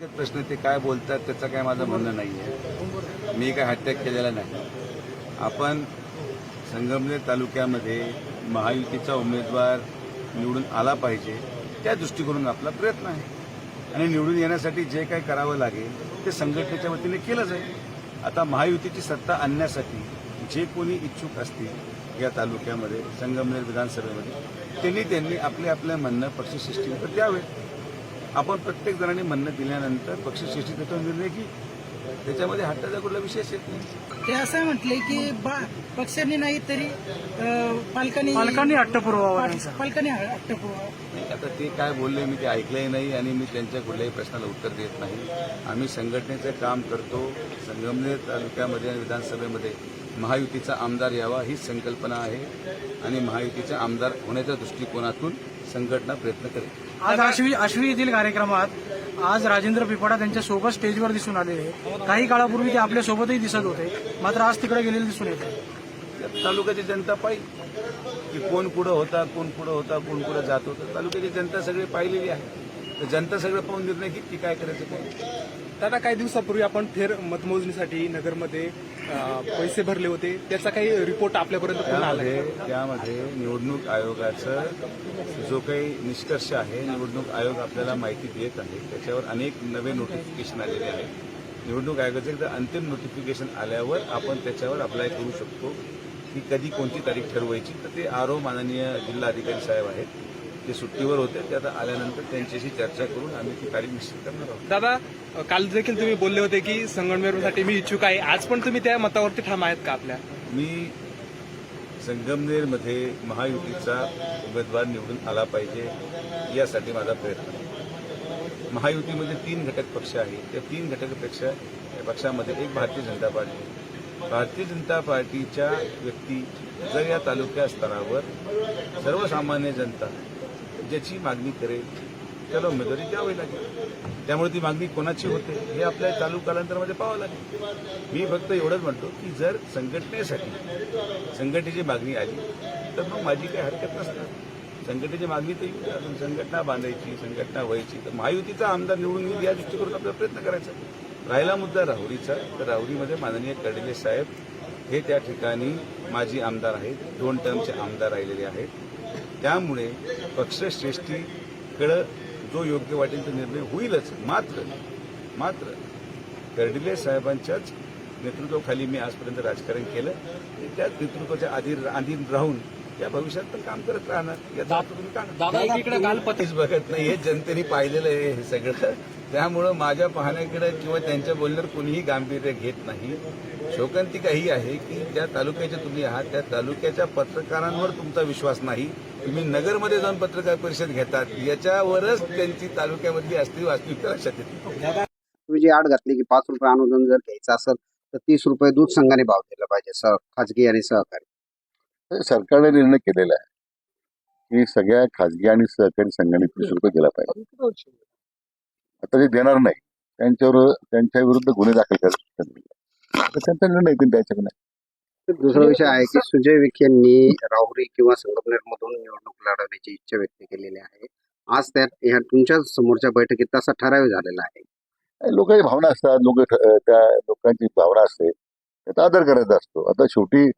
प्रश्न ते काय बोलतात त्याचं काय माझं म्हणणं नाही आहे मी काय हत्या केलेला नाही. आपण संगमनेर तालुक्यामध्ये महायुतीचा उमेदवार निवडून आला पाहिजे त्या दृष्टिकोनून आपला प्रयत्न आहे. आणि निवडून येण्यासाठी जे काही करावं लागेल ते संघटनेच्या वतीने केलं जाईल. आता महायुतीची सत्ता आणण्यासाठी जे कोणी इच्छुक असतील या तालुक्यामध्ये संगमनेर विधानसभेमध्ये त्यांनी त्यांनी आपले आपले म्हणणं पक्षश्रेष्ठीवर द्यावे. आपण प्रत्येक जणांनी म्हणणं दिल्यानंतर पक्षश्रेष्ठी त्याचा निर्णय घे त्याच्यामध्ये हट्टाचा कुठला विषयच येत नाही. ते असं म्हटलंय की बा- पक्षांनी नाही तरी पालकांनी पालकांनी हट्ट पुरवावा. पालकांनी हट्ट पुरवावा. नाही, आता ते काय बोलले मी ते ऐकलंही नाही आणि मी त्यांच्या कुठल्याही प्रश्नाला उत्तर देत नाही. आम्ही संघटनेचं काम करतो संगमनेर तालुक्यामध्ये आणि विधानसभेमध्ये. महायुतीचा आमदार यावा ही संकल्पना आहे आणि महायुतीचा आमदार होण्याच्या दृष्टिकोनातून संघटना प्रयत्न करेल. आज आश्वी आश्वी येथील कार्यक्रमात आज राजेंद्र पिपाडा त्यांच्यासोबत स्टेजवर दिसून आलेले. काही काळापूर्वी ते आपल्या सोबतही दिसत होते. मात्र आज तिकडे गेलेले दिसून येत. आहे. तालुक्याची जनता पाहिजे की कोण पुढं होता कोण पुढं होता कोण पुढं जात होतं. तालुक्याची जनता सगळी पाहिलेली आहे. तर जनता सगळं पाहून निर्णय की काय करायचं काय. दादा काही दिवसापूर्वी आपण फेर मतमोजणीसाठी नगरमध्ये पैसे भरले होते. त्याचा काही रिपोर्ट आपल्यापर्यंत आला त्यामध्ये त्यामध्ये निवडणूक आयोगाचं जो काही निष्कर्ष आहे निवडणूक आयोग आपल्याला माहिती देत आहे. त्याच्यावर अनेक नवे नोटिफिकेशन आलेले आहेत. निवडणूक आयोगाचं एकदा अंतिम नोटिफिकेशन आल्यावर आपण त्याच्यावर अप्लाय करू शकतो की कधी कोणती तारीख ठरवायची. तर ते आरो माननीय जिल्हाधिकारी साहेब आहेत. ते सुट्टीवर होते ते आता आल्यानंतर त्यांच्याशी चर्चा करून आम्ही ती तारीख निश्चित करणार आहोत. दादा काल देखील तुम्ही बोलले होते की संगमनेरसाठी मी इच्छुक आहे. आज पण तुम्ही त्या मतावरती ठाम आहेत का आपल्या? मी संगमनेरमध्ये महायुतीचा उमेदवार निवडून आला पाहिजे यासाठी माझा प्रयत्न आहे. महायुतीमध्ये तीन घटक पक्ष आहेत. त्या तीन घटकपेक्षा पक्षामध्ये एक भारतीय जनता पार्टी. भारतीय जनता पार्टीच्या व्यक्ती जर या तालुक्या स्तरावर सर्वसामान्य जनता ज्याची मागणी करेल त्याला उमेदवारी द्यावी लागेल. त्यामुळे ती मागणी कोणाची होते हे आपल्या चालू कालांतरामध्ये पाहावं लागेल. मी फक्त एवढंच म्हणतो की जर संघटनेसाठी संघटनेची मागणी आली तर मग माझी काही हरकत नसणार. संघटनेची मागणी तर येऊ अजून संघटना बांधायची संघटना व्हायची तर महायुतीचा आमदार निवडून येईल या दृष्टीकोनातून आपला प्रयत्न करायचा राहिला मुद्दा राहुरीचा तर राहुरीमध्ये माननीय कर्डिले साहेब हे त्या ठिकाणी माजी आमदार आहेत दोन टर्मचे आमदार राहिलेले आहेत. त्यामुळे पक्षश्रेष्ठीकडं जो योग्य वाटेल तो निर्णय होईलच. मात्र मात्र कर्डिले साहेबांच्याच नेतृत्वाखाली मी आजपर्यंत राजकारण केलं. त्याच नेतृत्वाच्या अधीन अधीन राहून त्या भविष्यात पण काम करत राहणार. याचा तुम्ही बघत नाही. हे जनतेने पाहिलेलं आहे हे सगळं. त्यामुळं माझ्या पाहण्याकडे किंवा त्यांच्या बोलण्यावर कोणीही गांभीर्य घेत नाही. शोकांतिका ही आहे की ज्या तालुक्याचे तुम्ही आहात त्या तालुक्याच्या पत्रकारांवर तुमचा विश्वास नाही. तुम्ही नगरमध्ये जाऊन पत्रकार परिषद घेतात याच्यावरच त्यांची तालुक्यामधली असती वास्तविकता लक्षात येते तुम्ही जी आड घातली की पाच रुपये अनुदान जर घ्यायचं असेल तर तीस रुपये दूध संघाने भाव दिला पाहिजे सह खाजगी आणि सहकारी. सरकारने निर्णय केलेला आहे. की सगळ्या खाजगी आणि सहकारी संघाने तीस रुपये दिला पाहिजे. आता जे देणार नाही. त्यांच्यावर त्यांच्या विरुद्ध गुन्हे दाखल करायचे तर त्यांचा निर्णय त्याच्याकडे दुसरा विषय आहे की सुजय विखे यांनी राहुरी किंवा संगमनेर मधून निवडणूक लढवण्याची इच्छा व्यक्त केलेली आहे. आज त्या ह्या तुमच्या समोरच्या बैठकीत तसा ठराव झालेला आहे. लोकांची भावना असतात. लोक त्या लोकांची भावना असते. त्याचा आदर करायचा असतो. आता शेवटी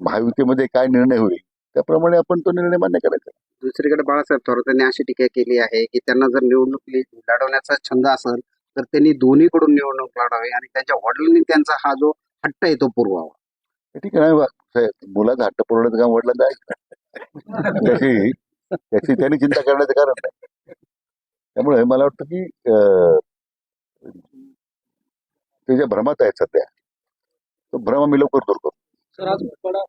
महायुतीमध्ये काय निर्णय होईल त्याप्रमाणे आपण तो निर्णय मान्य करायचा. दुसरीकडे बाळासाहेब थोरात यांनी अशी टीका केली आहे की त्यांना जर निवडणूक लढवण्याचा छंद असेल तर त्यांनी दोन्हीकडून निवडणूक लढावी आणि त्यांच्या वडिलांनी त्यांचा हा जो हट्ट आहे तो पुरवावा. ठीक आहे ना मुलाचा हट्ट पुरवण्याचं काम वडिलांचं आहे. त्याची त्याची त्यांनी चिंता करण्याचं कारण नाही. त्यामुळे मला वाटतं की ते ज्या भ्रमात आहेत सध्या तो भ्रम आम्ही लवकर दूर करू. सर आज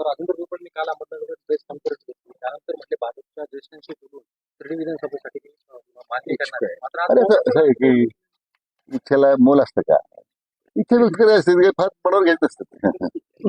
राजेंद्र काल प्रेस कॉन्फरन्स घेतली. त्यानंतर म्हटले भाजपच्या ज्येष्ठांशी बोलून विधानसभेसाठी मागणी करणार की इच्छेला मोल असतं का? उत्तर असते फार मनावर घ्यायचं असतं.